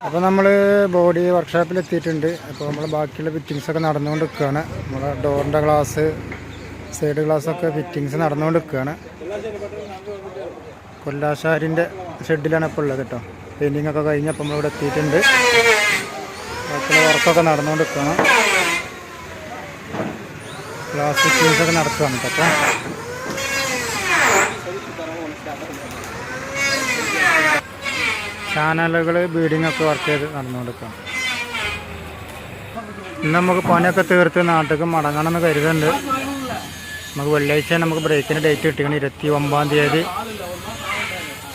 അപ്പോൾ നമ്മൾ ബോഡി വർക്ക്ഷോപ്പിൽ എത്തിയിട്ടുണ്ട് അപ്പോൾ നമ്മൾ ബാക്കിയുള്ള ഫിറ്റിങ്സ് ഒക്കെ നടന്നുകൊണ്ട് നിൽക്കുകയാണ് നമ്മുടെ ഡോറിന്റെ ഗ്ലാസ് സൈഡ് ഗ്ലാസ് ഒക്കെ ഫിറ്റിങ്സ് നടന്നുകൊണ്ട് നിൽക്കുകയാണ് കൊല്ലാശാരിന്റെ ഷെഡിലാണ് ഇപ്പോൾ ഉള്ളത് കേട്ടോ. പെയിന്റിംഗ് ഒക്കെ കഴിഞ്ഞപ്പോൾ നമ്മളിവിടെ എത്തിയിട്ടുണ്ട്. ബാക്കിയുള്ള വർക്കൊക്കെ നടന്നുകൊണ്ട് നിൽക്കുകയാണ് ഗ്ലാസ് ഫിറ്റിങ്സ് ഒക്കെ നടത്തുകയാണ് കേട്ടോ. ചാനലുകൾ ബീഡിങ്ങൊക്കെ വർക്ക് ചെയ്ത് നടന്നുകൊടുക്കാം ഇന്ന് നമുക്ക് പണിയൊക്കെ തീർത്ത് നാട്ടിലേക്ക് മടങ്ങണമെന്ന് കരുതുന്നുണ്ട്. നമുക്ക് വെള്ളിയാഴ്ച നമുക്ക് ബ്രേക്കിന് ഡേറ്റ് കിട്ടിയാണ് ഇരുപത്തി ഒമ്പതാം തീയതി.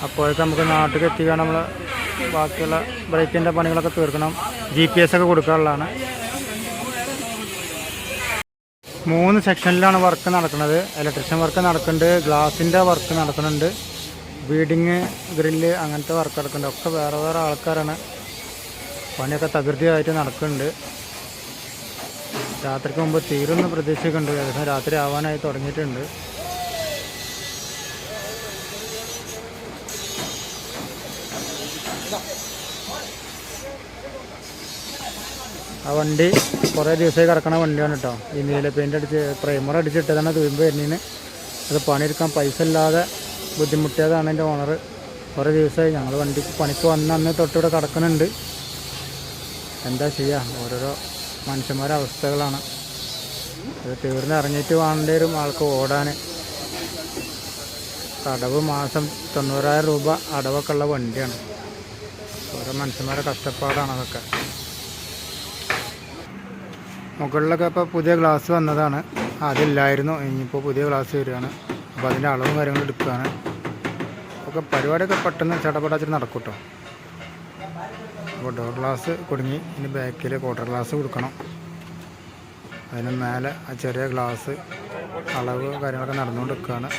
അപ്പോഴേക്ക് നമുക്ക് നാട്ടിലേക്ക് എത്തിക്കാൻ നമ്മൾ ബാക്കിയുള്ള ബ്രേക്കിന്റെ പണികളൊക്കെ തീർക്കണം. ജി പി എസ് ഒക്കെ കൊടുക്കാനുള്ളതാണ്. മൂന്ന് സെക്ഷനിലാണ് വർക്ക് നടക്കുന്നത്. ഇലക്ട്രീഷ്യൻ വർക്ക് നടക്കുന്നുണ്ട്. ഗ്ലാസിന്റെ വർക്ക് നടക്കുന്നുണ്ട്. ബീഡിങ് ഗ്രില്ല് അങ്ങനത്തെ വർക്ക് നടക്കുന്നുണ്ട്. ഒക്കെ വേറെ വേറെ ആൾക്കാരാണ് പണിയൊക്കെ തകൃതിയായിട്ട് നടക്കുന്നുണ്ട്. രാത്രിക്ക് മുമ്പ് തീരുന്ന പ്രതീക്ഷയൊക്കെ ഏകദേശം രാത്രി ആവാനായി തുടങ്ങിയിട്ടുണ്ട്. ആ വണ്ടി കുറേ ദിവസമായി കിടക്കണ വണ്ടിയാണ് കേട്ടോ. ഈ നീല പെയിന്റ് അടിച്ച് പ്രൈമർ അടിച്ചിട്ടതാണ് തുമ്പ് വരുന്നതിന്. അത് പണിയെടുക്കാൻ പൈസ ഇല്ലാതെ ബുദ്ധിമുട്ടിയതാണ് എന്റെ ഓണർ. കുറേ ദിവസമായി ഞങ്ങൾ വണ്ടിക്ക് പണിക്ക് വന്ന അന്ന് തൊട്ടിവിടെ കിടക്കുന്നുണ്ട്. എന്താ ചെയ്യുക ഓരോരോ മനുഷ്യന്മാരുടെ അവസ്ഥകളാണ്. അത് തീർന്ന് ഇറങ്ങിയിട്ട് വേണ്ടി വരും ആൾക്ക് ഓടാൻ. അടവ് മാസം തൊണ്ണൂറായിരം രൂപ അടവൊക്കെ ഉള്ള വണ്ടിയാണ്. ഓരോ മനുഷ്യന്മാരുടെ കഷ്ടപ്പാടാണ് അതൊക്കെ. മുകളിലൊക്കെ ഇപ്പോൾ പുതിയ ഗ്ലാസ് വന്നതാണ്. അതില്ലായിരുന്നു. ഇനിയിപ്പോൾ പുതിയ ഗ്ലാസ് വരികയാണ്. അപ്പോൾ അതിന്റെ അളവും കാര്യങ്ങളും എടുക്കുകയാണ്. ഒക്കെ പരിപാടിയൊക്കെ പെട്ടെന്ന് ചടപടാച്ചിട്ട് നടക്കും കേട്ടോ അപ്പോൾ ഡോർ ഗ്ലാസ് കുടുങ്ങി. ഇനി ബാക്കിൽ ക്വാർട്ടർ ഗ്ലാസ് കൊടുക്കണം. അതിന് മേലെ ആ ചെറിയ ഗ്ലാസ് അളവ് കാര്യങ്ങളൊക്കെ നടന്നുകൊണ്ട് നിൽക്കുകയാണ്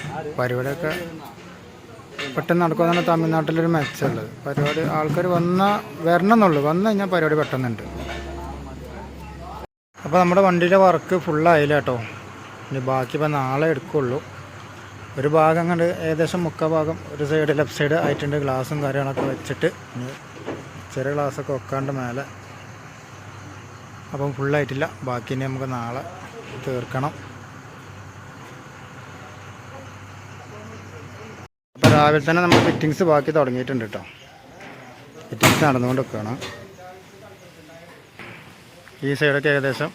പരിപാടിയൊക്കെ പെട്ടെന്ന് നടക്കുമെന്നാണ് തമിഴ്നാട്ടിലൊരു മെച്ചമുള്ളത്. പരിപാടി ആൾക്കാർ വന്ന വരണം എന്നുള്ളൂ വന്നു കഴിഞ്ഞാൽ പരിപാടി പെട്ടെന്നുണ്ട്. അപ്പോൾ നമ്മുടെ വണ്ടിയുടെ വർക്ക് ഫുള്ളായില്ല കേട്ടോ ഇനി ബാക്കി ഇപ്പോൾ നാളെ എടുക്കുള്ളൂ. ഒരു ഭാഗം കണ്ട് ഏകദേശം മുക്ക ഭാഗം ഒരു സൈഡ് ലെഫ്റ്റ് സൈഡ് ആയിട്ടുണ്ട്. ഗ്ലാസും കാര്യങ്ങളൊക്കെ വെച്ചിട്ട് ചെറിയ ഗ്ലാസ്സൊക്കെ വെക്കാണ്ട് മേലെ. അപ്പം ഫുള്ളായിട്ടില്ല ബാക്കി ഇനി നമുക്ക് നാളെ തീർക്കണം. അപ്പോൾ രാവിലെ തന്നെ നമ്മൾ ഫിറ്റിങ്സ് ബാക്കി തുടങ്ങിയിട്ടുണ്ട് കേട്ടോ ഫിറ്റിങ്സ് നടന്നുകൊണ്ട് വെക്കുകയാണ് ഈ സൈഡൊക്കെ ഏകദേശം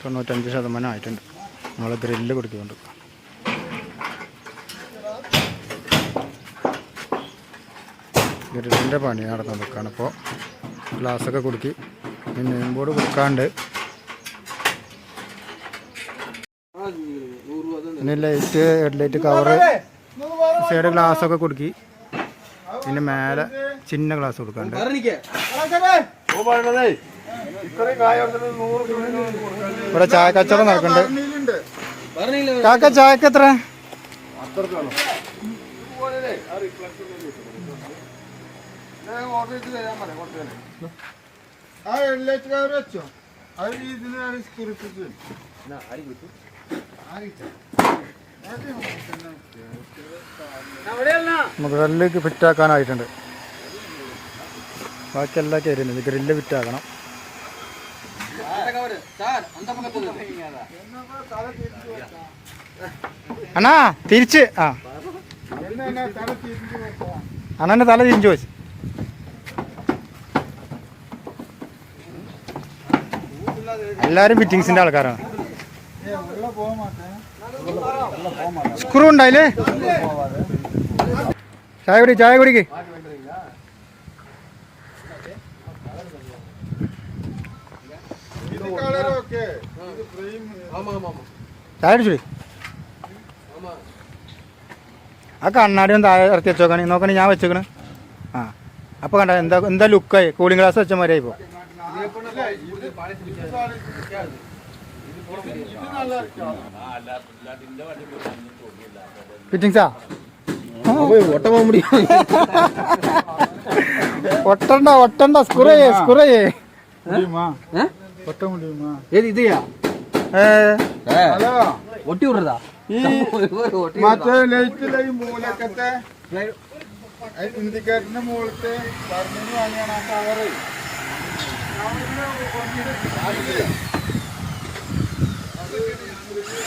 തൊണ്ണൂറ്റഞ്ച് ശതമാനം ആയിട്ടുണ്ട്. നമ്മൾ ഗ്രില്ല് കൊടുക്കുന്നുണ്ട് ഗ്രില്ലിന്റെ പണി നടന്നു നിൽക്കുകയാണ്. ഇപ്പോൾ ഗ്ലാസ്സൊക്കെ കുടുക്കി പിന്നെ മെയിൻ ബോർഡ് കൊടുക്കാണ്ട്. പിന്നെ light head light cover side ഗ്ലാസ്സൊക്കെ കുടുക്കി. പിന്നെ മേലെ ചിന്ന ഗ്ലാസ് കൊടുക്കാണ്ട്. ഇവിടെ ചായ കച്ചവടം നടക്കുന്നുണ്ട്. കാക്ക ചായക്ക് എത്ര? ആ കവർ വെച്ചോ? ഗ്രില്ല് ഫിറ്റാക്കാനായിട്ടുണ്ട് ബാക്കിയെല്ലാം കയറുന്നത് ഗ്രില്ല് ഫിറ്റാക്കണം അണ്ണാ തിരിച്ച്. ആ. എന്നാ തല തിരിഞ്ഞു വെച്ചോ അണ്ണന്റെ തല തിരിച്ചു വെച്ച് എല്ലാരും ഫിറ്റിങ്സിന്റെ ആൾക്കാരാണ്. സ്ക്രൂ ഉണ്ടായില്ലേ? ചായ കുടി ചായ കുടിക്ക്. ചായ അടിച്ചു ആ കണ്ണാടി ഒന്ന് താഴെ ഇറക്കി വെച്ചോക്കണേ. നോക്കണേ ഞാൻ വെച്ചേക്കണേ. ആ. അപ്പോൾ കണ്ട എന്താ എന്താ ലുക്കായി കൂളിംഗ് ഗ്ലാസ് വെച്ച മാതിരി ഇപ്പോൾ ஃபிட்டிங்ஸா ஒட்ட போக முடியும் ஒட்டண்டா ஒட்டண்டா ஸ்குரையே ஸ்குரையே முடியுமா ஒட்ட முடியுமா ஏது இதையா ஒட்டி விடுறதா മറ്റേ ലൈറ്റിലെ ഈ മൂലക്കത്തെ ഇന്ത്യക്കാരന്റെ മുകളിലത്തെ വാങ്ങിയാണ് ആ കവറ്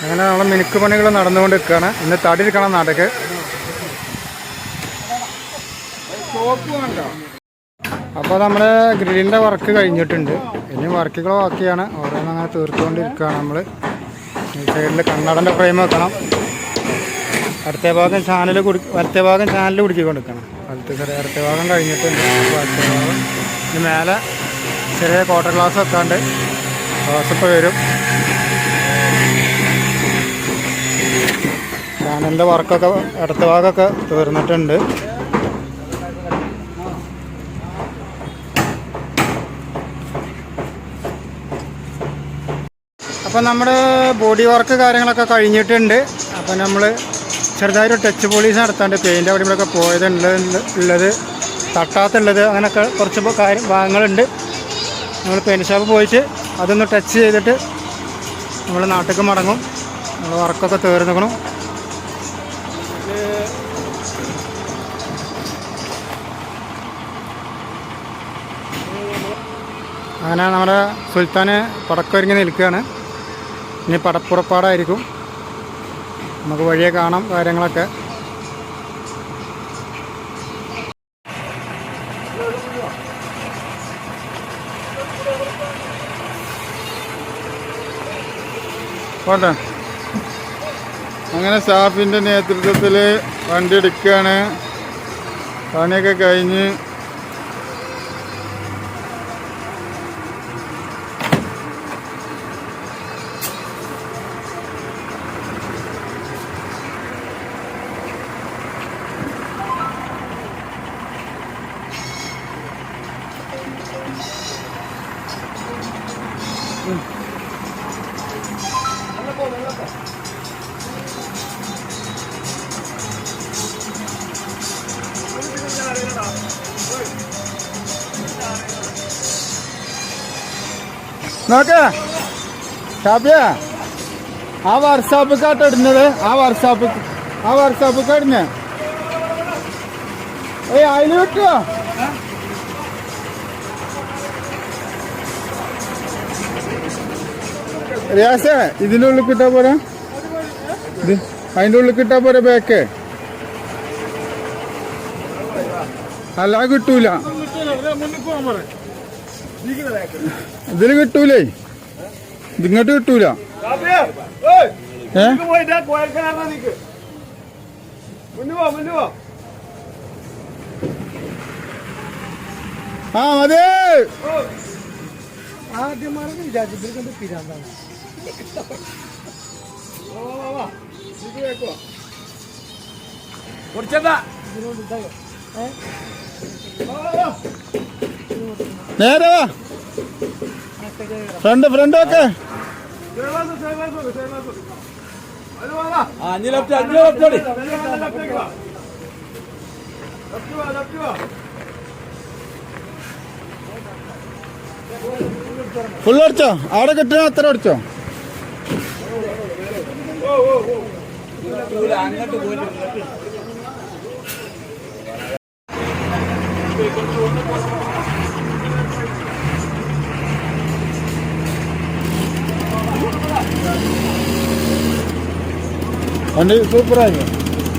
അങ്ങനെ നമ്മളെ മിനുക്ക് പണികൾ നടന്നുകൊണ്ട് നിൽക്കുകയാണ് ഇന്ന് തടി എടുക്കണം നടക്ക് അപ്പോൾ നമ്മുടെ ഗ്രില്ലിന്റെ വർക്ക് കഴിഞ്ഞിട്ടുണ്ട്. ഇനി വർക്കുകൾ ബാക്കിയാണ്. അങ്ങനെ തീർത്തുകൊണ്ടിരിക്കുകയാണ് നമ്മൾ ഈ സൈഡിൽ കണ്ണടന്റെ ഫ്രെയിം വെക്കണം. അടുത്ത ഭാഗം ചാനൽ കുടി വലത്തെ ഭാഗം ചാനൽ കുടിക്കൊണ്ടിരിക്കണം വലത്തെ അടുത്ത ഭാഗം കഴിഞ്ഞിട്ടുണ്ട്. വലത്തെ ഭാഗം. ഇനി മേലെ ചെറിയ ക്വാർട്ടർ ഗ്ലാസ് ഗ്ലാസ് ഇപ്പോൾ വരും. ചാനലിന്റെ വർക്കൊക്കെ അടുത്ത ഭാഗമൊക്കെ തീർന്നിട്ടുണ്ട്. അപ്പം നമ്മുടെ ബോഡി വർക്ക് കാര്യങ്ങളൊക്കെ കഴിഞ്ഞിട്ടുണ്ട്. അപ്പം നമ്മൾ ചെറുതായൊരു ടച്ച് പോളീസ് നടത്താണ്ട് പെയിന്റ് അവിടെ ഇവിടെയൊക്കെ പോയതുണ്ട് ഉള്ളത് തട്ടാത്തുള്ളത് അങ്ങനെയൊക്കെ കുറച്ച് കാര്യം ഭാഗങ്ങളുണ്ട്. നമ്മൾ പെയിന്റ് ഷോപ്പ് പോയിട്ട് അതൊന്ന് ടച്ച് ചെയ്തിട്ട് നമ്മൾ നാട്ടിലേക്ക് മടങ്ങും. നമ്മൾ വർക്കൊക്കെ തീർന്നിക്കണം അങ്ങനെ നമ്മുടെ സുൽത്താന് പടക്കൊരുങ്ങി നിൽക്കുകയാണ്. ഇനി പടപ്പുറപ്പാടായിരിക്കും. നമുക്ക് വഴിയെ കാണാം കാര്യങ്ങളൊക്കെ. പോട്ടെ. അങ്ങനെ സ്റ്റാഫിന്റെ നേതൃത്വത്തിൽ വണ്ടി എടുക്കുകയാണ് പണിയൊക്കെ കഴിഞ്ഞ്. നോക്ക. ഷാബിയ ആ വർക്ക്ഷോപ്പ് കാട്ട് ഇടുന്നത്? ആ വർക്ക്ഷോപ്പ് ആ വർക്ക്ഷോപ്പ് ഇടുന്ന? ഏയ് അതിൽ കിട്ടുമോ റിയാസേ ഇതിന്റെ ഉള്ളിൽ കിട്ടാ പോരാ? ഇത് അതിന്റെ ഉള്ളിൽ കിട്ടാ പോരാ ബാക്ക്? അല്ല കിട്ടൂല. ഇതിൽ കിട്ടൂലേ? ഇതിങ്ങോട്ട് കിട്ടൂല. ഏ? ആ അതെ നേരെ വാ. ഫ്രണ്ട് ഫ്രണ്ട് ഒക്കെ. അഞ്ച് ലെഫ്റ്റ് അഞ്ച് ലെഫ്റ്റ് ഫുൾ അടിച്ചോ? അവിടെ കിട്ടുന്ന അത്ര അടിച്ചോ? അങ്ങോട്ട് പോയിട്ട് வண்டி சூப்பரா இருக்கு.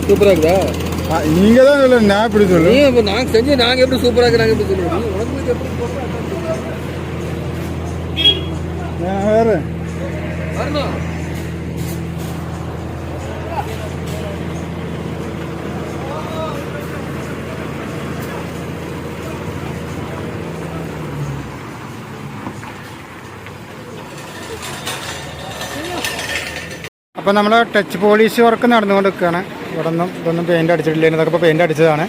சூப்பரா இருக்குதா ஆ, நீங்க தான் சொல்ல நான் இப்படி சொல்லு நீ இப்ப நாங்க செஞ்சு நாங்க எப்படி சூப்பரா இருக்கு நாங்க எப்படி சொல்லுவோம்? உனக்கு எப்படி நான் வேற வரணும். അപ്പോൾ നമ്മൾ ടച്ച് പോളിഷ് വർക്ക് നടന്നുകൊണ്ട് നിൽക്കുകയാണ് ഇവിടെ നിന്നും ഇതൊന്നും പെയിന്റ് അടിച്ചിട്ടില്ല. ഇതൊക്കെ ഇപ്പോൾ പെയിന്റ് അടിച്ചതാണ്.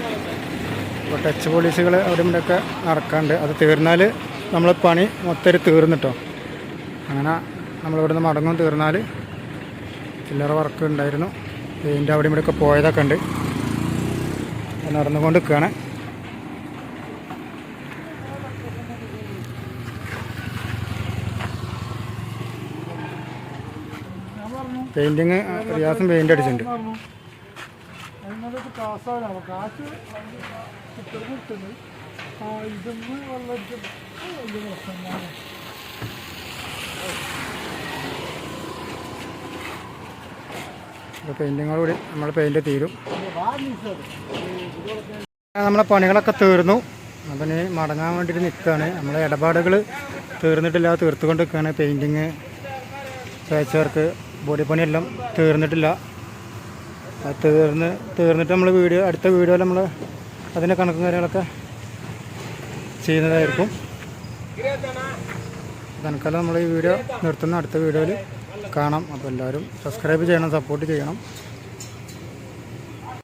അപ്പോൾ ടച്ച് പോളിഷുകൾ അവിടെ ഇവിടെയൊക്കെ നടക്കാണ്ട്. അത് തീർന്നാൽ നമ്മൾ പണി മൊത്തം തീർന്നിട്ടോ അങ്ങനെ നമ്മളിവിടുന്ന് മടങ്ങും തീർന്നാൽ ചില്ലറ വർക്ക് ഉണ്ടായിരുന്നു. പെയിന്റ് അവിടെ ഇവിടെയൊക്കെ പോയതൊക്കെ ഉണ്ട്. നടന്നുകൊണ്ട് പെയിന്റിങ് പ്രയാസം പെയിന്റ് അടിച്ചിട്ടുണ്ട്. അങ്ങനൊക്കെ പാസ്സാവില്ല കാശ് കിട്ടുന്നു കിട്ടുന്നു ആ ഇതൊന്നും വെള്ളം വലിയ പ്രശ്നമാണ് പെയിന്റിങ്ങോട് കൂടി നമ്മൾ പെയിന്റ് തീരും. നമ്മളെ പണികളൊക്കെ തീർന്നു. അപ്പം ഇനി മടങ്ങാൻ വേണ്ടിയിട്ട് നിൽക്കുകയാണ് നമ്മളെ ഇടപാടുകൾ തീർന്നിട്ടില്ല തീർത്തുകൊണ്ട് നിൽക്കുകയാണ് പെയിന്റിങ് തേച്ചവർക്ക് വർക്ക് ബോഡി പണിയെല്ലാം തീർന്നിട്ടില്ല തീർന്ന് തീർന്നിട്ട് നമ്മൾ വീഡിയോ അടുത്ത വീഡിയോയിൽ നമ്മൾ അതിന്റെ കണക്കും കാര്യങ്ങളൊക്കെ ചെയ്യുന്നതായിരിക്കും. തൽക്കാലം നമ്മൾ ഈ വീഡിയോ നിർത്തുന്ന അടുത്ത വീഡിയോയിൽ കാണാം. അപ്പോൾ എല്ലാവരും സബ്സ്ക്രൈബ് ചെയ്യണം സപ്പോർട്ട് ചെയ്യണം.